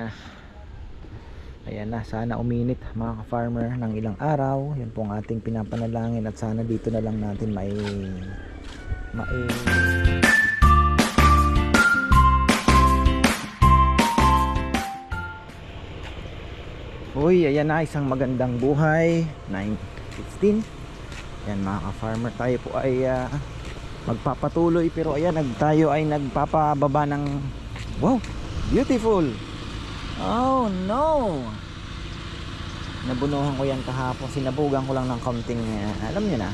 na. Ayan na, sana uminit mga ka-farmer ng ilang araw. Yun po ang ating pinapanalangin at sana dito na lang natin may mai Uy, ayan na isang magandang buhay 9.16 Ayan mga ka-farmer tayo po ay ah, magpapatuloy pero ayan nag, tayo ay nagpapababa ng wow beautiful oh no. Nabunuhan ko yan kahapon. Sinabugan ko lang ng kaunting ah, alam nyo na.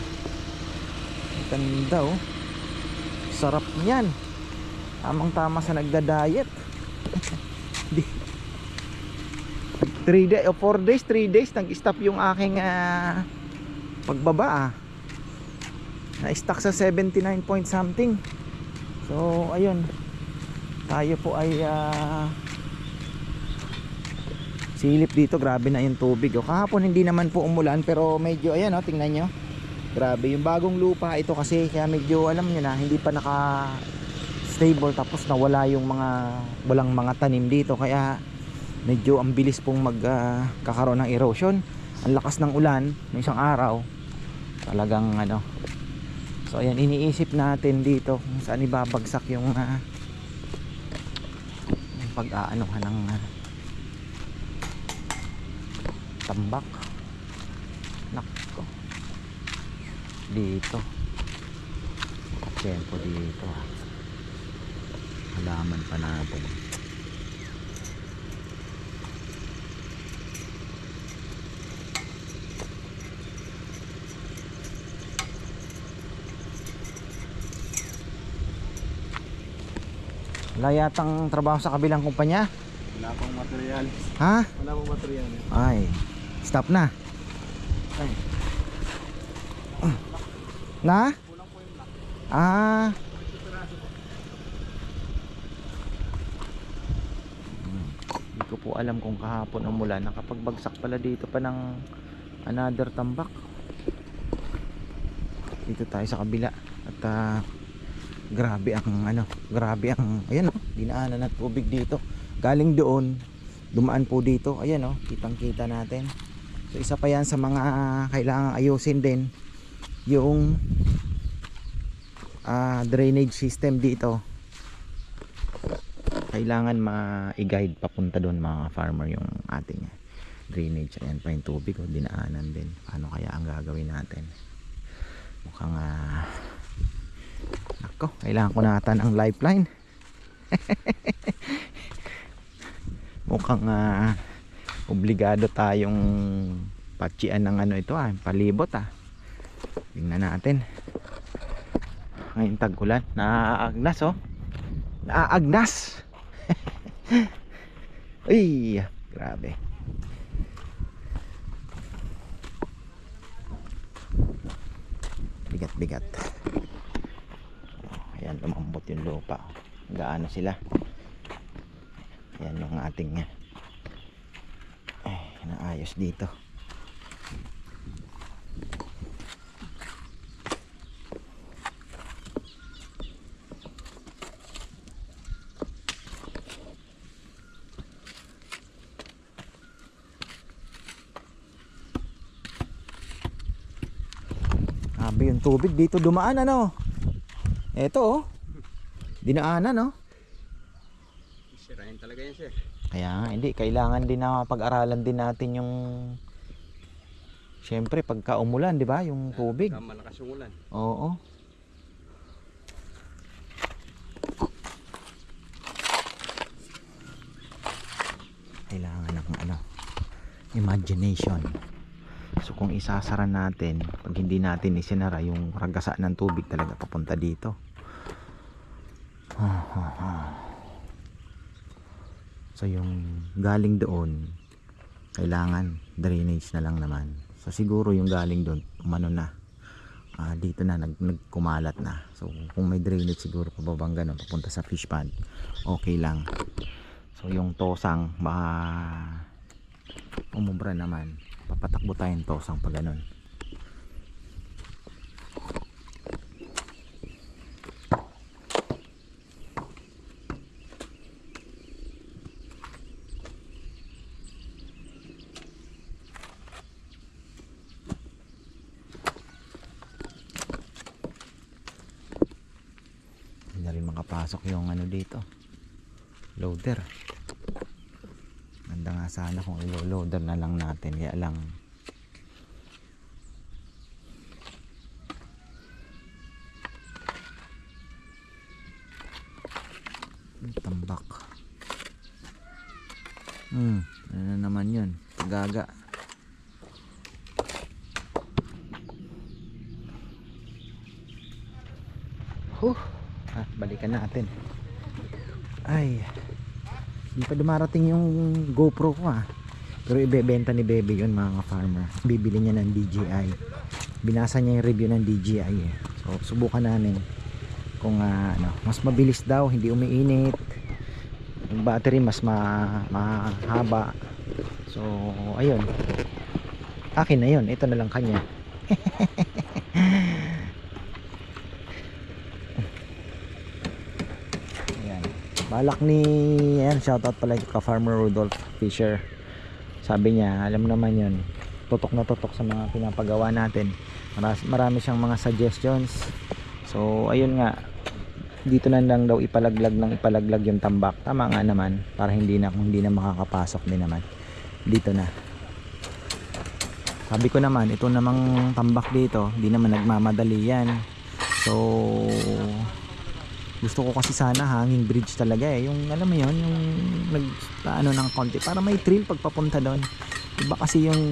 Ganda oh. Sarap niyan. Tamang tama sa nagda-diet. 3 days o 4 days 3 days nag-stop yung aking ah, pagbaba ah. Na-stuck sa 79 point something. So ayun. Tayo po ay ah, silip dito grabe na yung tubig. Oh. kahapon hindi naman po umulan pero medyo ayan oh tingnan nyo. Grabe yung bagong lupa ito kasi kaya medyo alam nyo na hindi pa naka stable tapos nawala yung mga walang mga tanim dito. Kaya medyo ang bilis pong magkakaroon ng erosion. Ang lakas ng ulan ng isang araw talagang ano. So ayan iniisip natin dito kung saan ibabagsak yung uh, yung pag-aanohan ng ah, tambak nakko dito tempo dito ah. halaman pa natin wala yatang trabaho sa kabilang kumpanya Wala pang material. ha? Wala pang material. ay stop na. Na? ah. Hindi ko po alam kung kahapon umulan nakapagbagsak pala dito pa ng another tambak. Dito tayo sa kabila. At ah, grabe ang ano grabe ang ayan oh dinaanan ng tubig dito. Galing doon dumaan po dito. Ayan oh kitang kita natin so isa pa yan sa mga kailangang ayusin din yung ah, drainage system dito. Kailangan ma-guide papunta doon mga farmer yung ating drainage. Ayan pa yung tubig oh, dinaanan din. Paano kaya ang gagawin natin? Mukhang ah, ako kailangan ko na ata ng lifeline. Mukhang ah, obligado tayong patsian ng ano ito ah palibot ah. Tingnan natin. Ngayon tag-ulan. Naaagnas oh. Naaagnas ay grabe. Bigat bigat. Ayan lumambot yung lupa. Gaano sila? Ayan yung ating naayos dito Grabe yung tubig dito dumaan ano. Eto oh. Dinaanan oh. Sirain talaga yan sir. Kaya hindi kailangan din na pag-aralan din natin yung Siyempre pagka umulan, 'di ba? Yung tubig. Kaya malakas yung ulan. Oo. Kailangan ng ano, imagination. So kung isasara natin, pag hindi natin isinara yung ragasa ng tubig talaga papunta dito. So yung galing doon, kailangan drainage na lang naman. So siguro yung galing doon, umano na. Ah, dito na nag, nagkumalat na. So kung may drainage siguro pababang ganun, papunta sa fish pond, okay lang. So yung tosang baka umubra naman. Papatakbo tayong tosang pag ganun. Makapasok yung ano dito. Loader. Ganda nga sana kung ilo-loader na lang natin. Kaya lang tambak. Hmm ano na naman yun? Gaga. Huh. Ah, balikan natin. Ay. Hindi pa dumarating yung GoPro ko ah. Pero ibebenta ni Bebe yun mga farmer. Bibili niya ng DJI. Binasa niya yung review ng DJI eh. So subukan namin kung ah, ano, mas mabilis daw, hindi umiinit. Yung battery mas ma mahaba. So ayun. Akin na yun. Ito na lang kanya. Ayan. Balak ni ayan, shoutout pala kay Farmer Rudolph Fisher. Sabi niya, alam naman 'yon. Tutok na tutok sa mga pinapagawa natin. Marami, marami siyang mga suggestions. So, ayun nga. Dito na lang daw ipalaglag ng ipalaglag yung tambak. Tama nga naman para hindi na kung hindi na makakapasok din naman. Dito na. Sabi ko naman, ito namang tambak dito, hindi naman nagmamadali yan. So, gusto ko kasi sana hanging bridge talaga eh. Yung alam mo yun yung nag ano ng konti para may thrill pag papunta doon. Iba kasi yung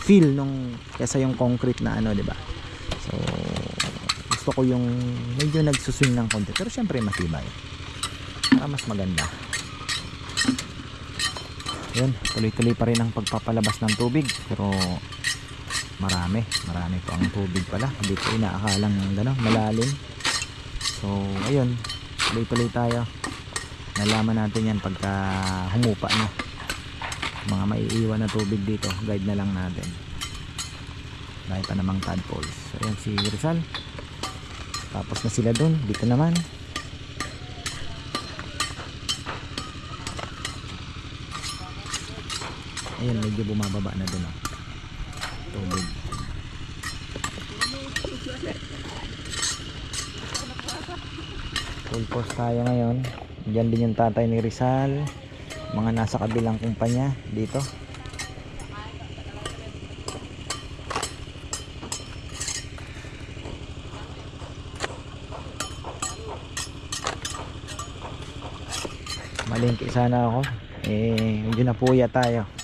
feel nung kesa yung concrete na ano di ba? So gusto ko yung medyo nagsuswing ng konti. Pero syempre matibay. Para mas maganda. Yun tuloy-tuloy pa rin ang pagpapalabas ng tubig. Pero marami. Marami pa ang tubig pala. Hindi ko inaakalang gano'n malalim So, ayun. Tuloy-tuloy tayo. Nalaman natin yan pagka humupa na. Mga maiiwan na tubig dito. Guide na lang natin. Dahil pa namang tadpoles. So, ayan si Rizal. Tapos na sila dun. Dito naman. Ayan, medyo bumababa na dun. Oh. Tubig. Force tayo ngayon. Diyan din yung tatay ni Rizal. Mga nasa kabilang kumpanya dito. Malingki sana ako. Eh medyo napuya tayo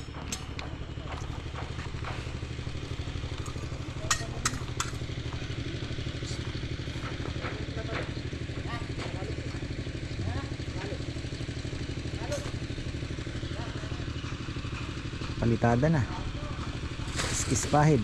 palitada na. Kiskis pahid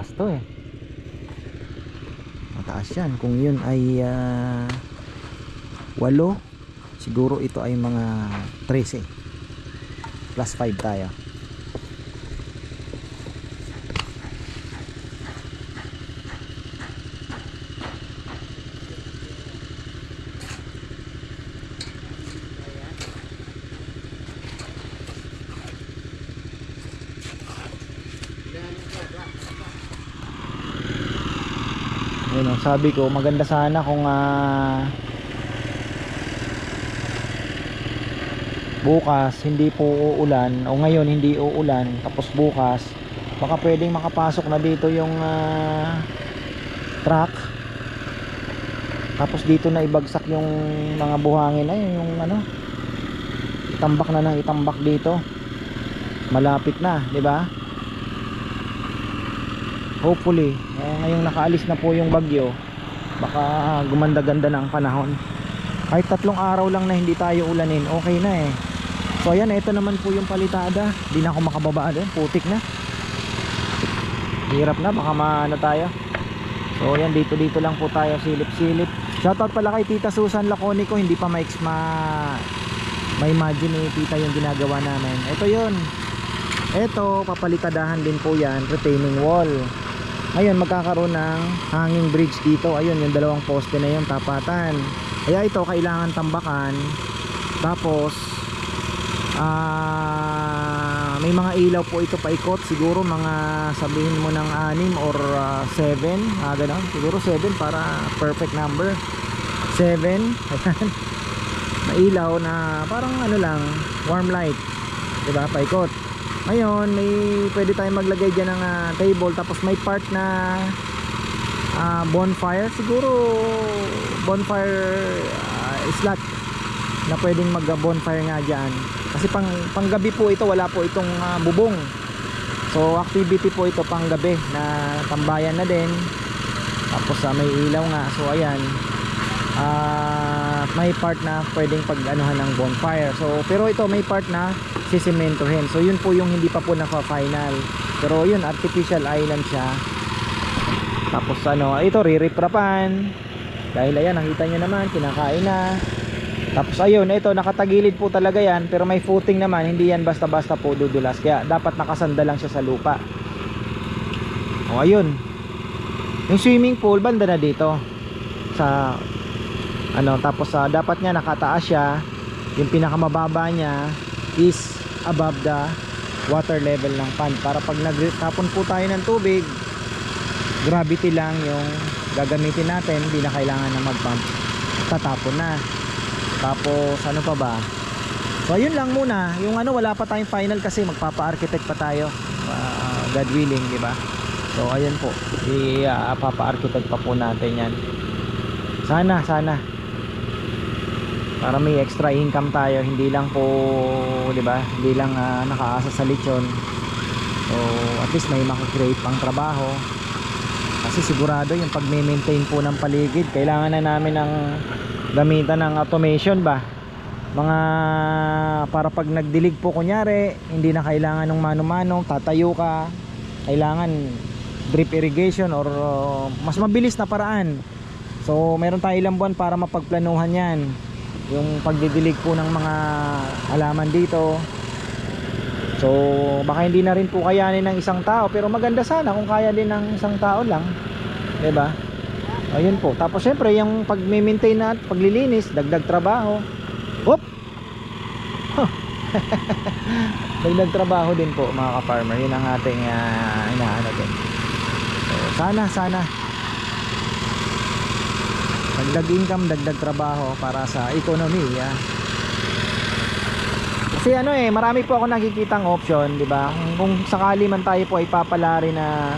taas to eh. Mataas yan. Kung yun ay ah, walo. Siguro ito ay mga 13 plus 5 tayo. Yun, sabi ko maganda sana kung ah, bukas hindi po uulan. O ngayon hindi uulan. Tapos bukas baka pwedeng makapasok na dito yung ah, truck. Tapos dito na ibagsak yung mga buhangin na yun, yung ano itambak na ng itambak dito. Malapit na di ba? Hopefully eh, ngayong nakaalis na po yung bagyo baka gumanda-ganda na ang panahon. Kahit tatlong araw lang na hindi tayo ulanin okay na eh so ayan ito naman po yung palitada di na ako makababa doon putik na hirap na baka maano tayo so ayan dito dito lang po tayo silip silip shoutout pala kay tita Susan Laconico hindi pa ma-ex ma ma-imagine ni tita yung ginagawa namin ito yun Ito, papalitadahan din po yan, retaining wall. Ngayon, magkakaroon ng hanging bridge dito. Ayun, yung dalawang poste na yun, tapatan. Kaya ito, kailangan tambakan. Tapos, ah may mga ilaw po ito paikot. Siguro mga sabihin mo ng 6 or 7. ah ganun. Siguro 7 para perfect number. 7. Ayan. May ilaw na parang ano lang, warm light. 'Di ba? Paikot. Ngayon, may pwede tayong maglagay diyan ng ah, table tapos may part na ah, bonfire siguro bonfire ah, slot na pwedeng mag bonfire nga diyan. Kasi pang panggabi po ito, wala po itong ah, bubong. So activity po ito panggabi na tambayan na din. Tapos ah, may ilaw nga. So ayan. Ah, may part na pwedeng pag-anuhan ng bonfire. So pero ito may part na sisimentohin. So yun po yung hindi pa po naka-final. Pero yun artificial island siya. Tapos ano, ito ririprapan. Dahil ayan, nakita nyo naman, kinakain na. Tapos ayun, ito nakatagilid po talaga yan, pero may footing naman, hindi yan basta-basta po dudulas. Kaya dapat nakasanda lang siya sa lupa. O ayun. Yung swimming pool banda na dito. Sa ano, tapos sa dapat niya nakataas siya. Yung pinakamababa niya is above the water level ng pond para pag nagtapon po tayo ng tubig gravity lang yung gagamitin natin hindi na kailangan na mag-pump tatapon na tapos ano pa ba? So ayun lang muna. Yung ano wala pa tayong final kasi magpapa-architect pa tayo. Ah, God willing di ba? So ayun po. I uh, papa-architect pa po natin yan. Sana sana. Para may extra income tayo. Hindi lang po di ba? Hindi lang ah, nakaasa sa lechon. So at least may makakreate pang trabaho. Kasi sigurado yung pag-maintain po ng paligid kailangan na namin ng gamitan ng automation ba? Mga para pag nagdilig po kunyari hindi na kailangan ng mano-mano tatayo ka kailangan drip irrigation or uh, mas mabilis na paraan. So meron tayo ilang buwan para mapagplanuhan yan. Yung pagdidilig po ng mga halaman dito. So baka hindi na rin po kayanin ng isang tao pero maganda sana kung kaya din ng isang tao lang. 'di ba ayun po. Tapos syempre yung pag-maintain na at paglilinis dagdag trabaho. Hop! dagdag trabaho din po mga ka-farmer. Yun ang ating uh, inaano din. So, sana sana. Dagdag income dagdag trabaho para sa ekonomiya. Kasi ano eh marami po ako nakikitang option di ba? Kung sakali man tayo po ay papalari na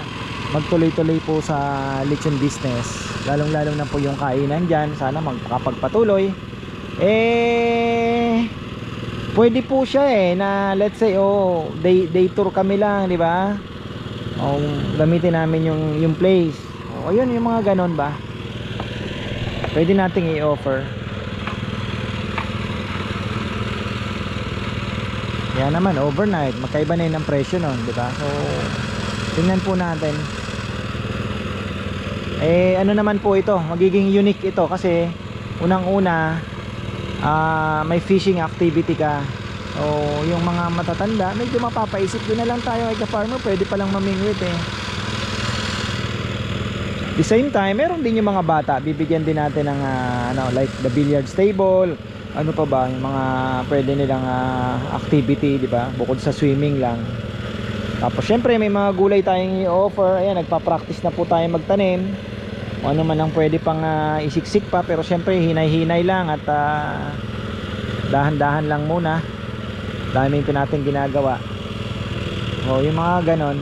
magtuloy-tuloy po sa lechon business lalong lalong na po yung kainan dyan. Sana magkapagpatuloy. Eh pwede po siya eh na let's say oh day, day tour kami lang di ba? Oh, gamitin namin yung yung place. Oh ayun yung mga ganon ba? Pwede nating i-offer. Yan naman overnight. Magkaiba na yun ang presyo nun di ba? So tingnan po natin eh ano naman po ito? Magiging unique ito kasi unang una ah, may fishing activity ka. O yung mga matatanda medyo mapapaisip doon na lang tayo kay farmer pwede palang mamingwit eh. The same time meron din yung mga bata bibigyan din natin ng ah, ano like the billiards table ano pa ba yung mga pwede nilang ah, activity di ba? Bukod sa swimming lang. Tapos syempre may mga gulay tayong i-offer. Ayan nagpa-practice na po tayo magtanim o ano man ang pwede pang ah, isiksik pa pero syempre hinay-hinay lang at ah, dahan-dahan lang muna. Dami pa natin ginagawa. O yung mga ganon.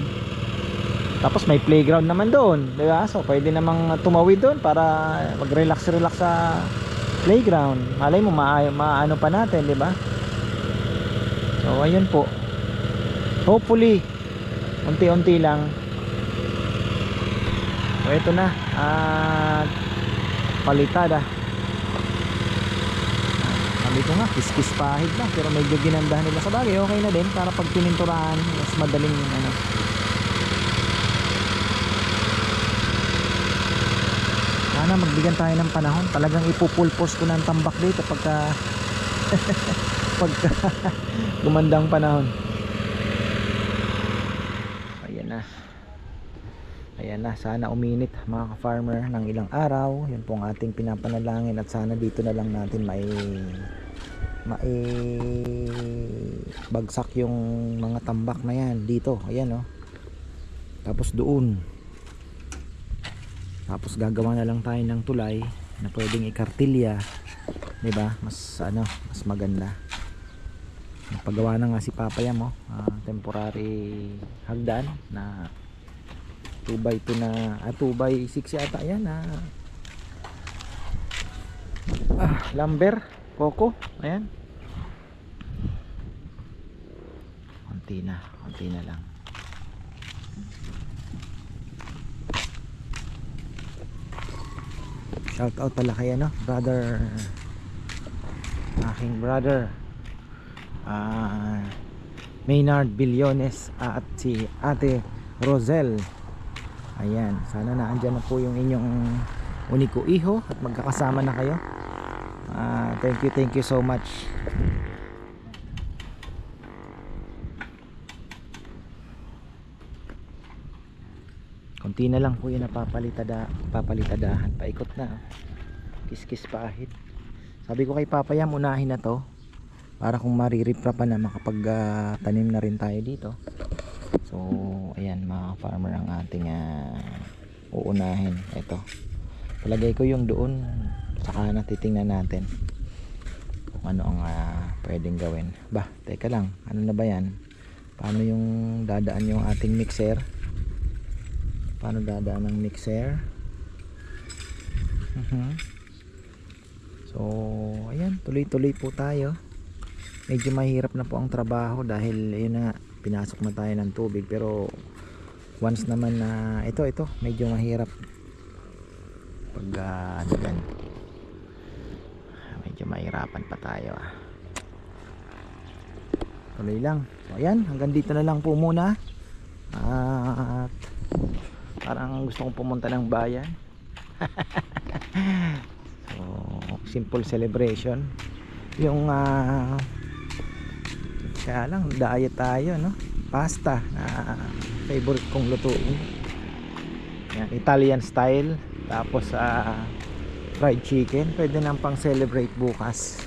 Tapos may playground naman doon di ba? So pwede namang tumawid doon para mag-relax relax sa playground. Malay mo maa maano pa natin di ba? So ayun po. Hopefully unti-unti lang so ito na. At palitada. Sabi ko nga kiss-kiss pahid lang pero medyo ginandahan nila sa bagay. Okay na din para pag pininturahan mas madaling ano. Sana magbigyan tayo ng panahon. Talagang ipupulpos ko ng tambak dito pagka pagka gumandang panahon na. Ayan na, sana uminit mga ka-farmer ng ilang araw. Yun po ang ating pinapanalangin at sana dito na lang natin mai mai bagsak yung mga tambak na yan dito. Ayan oh. Tapos doon. Tapos gagawa na lang tayo ng tulay na pwedeng ikartilya, 'di ba? Mas ano, mas maganda. Nagpagawa na nga si Papaya mo, ah, temporary hagdan na 2x2 na ah, 2x6 yata yan na ah, lumber coco ayan. Konti na konti na lang. Shout out pala kay ano brother aking brother ah Maynard Billones at si ate Rosel ayan sana naandyan na po yung inyong uniko iho at magkakasama na kayo. Ah, thank you thank you so much. Konti na lang po yung napapalitada papalitadahan. Paikot na kiskis paahit sabi ko kay Papayam unahin na to para kung mariripra pa na makapag tanim na rin tayo dito. So ayan mga farmer ang ating ah, uunahin. Ito. Palagay ko yung doon saka na titingnan natin kung ano ang ah, pwedeng gawin. Ba teka lang. Ano na ba yan? Paano yung dadaan yung ating mixer? Paano dadaan ng mixer? Mhm. so ayan. Tuloy tuloy po tayo. Medyo mahirap na po ang trabaho dahil yun na pinasok na tayo ng tubig. Pero once naman na ito ito medyo mahirap. Pag ah, ano yan? Medyo mahirapan pa tayo ah. Tuloy lang. So ayan hanggang dito na lang po muna. At parang gusto kong pumunta ng bayan. So simple celebration. Yung ah kaya lang diet tayo no pasta na favorite kong lutuin. Yan, Italian style. Tapos ah fried chicken. Pwede nang pang celebrate bukas.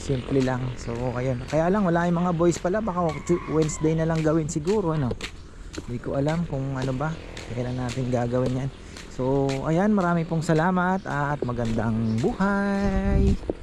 Simple lang. So ayun kaya lang wala yung mga boys pala. Baka Wednesday na lang gawin siguro ano? Hindi ko alam kung ano ba. Kailan natin gagawin yan. So ayan marami pong salamat at magandang buhay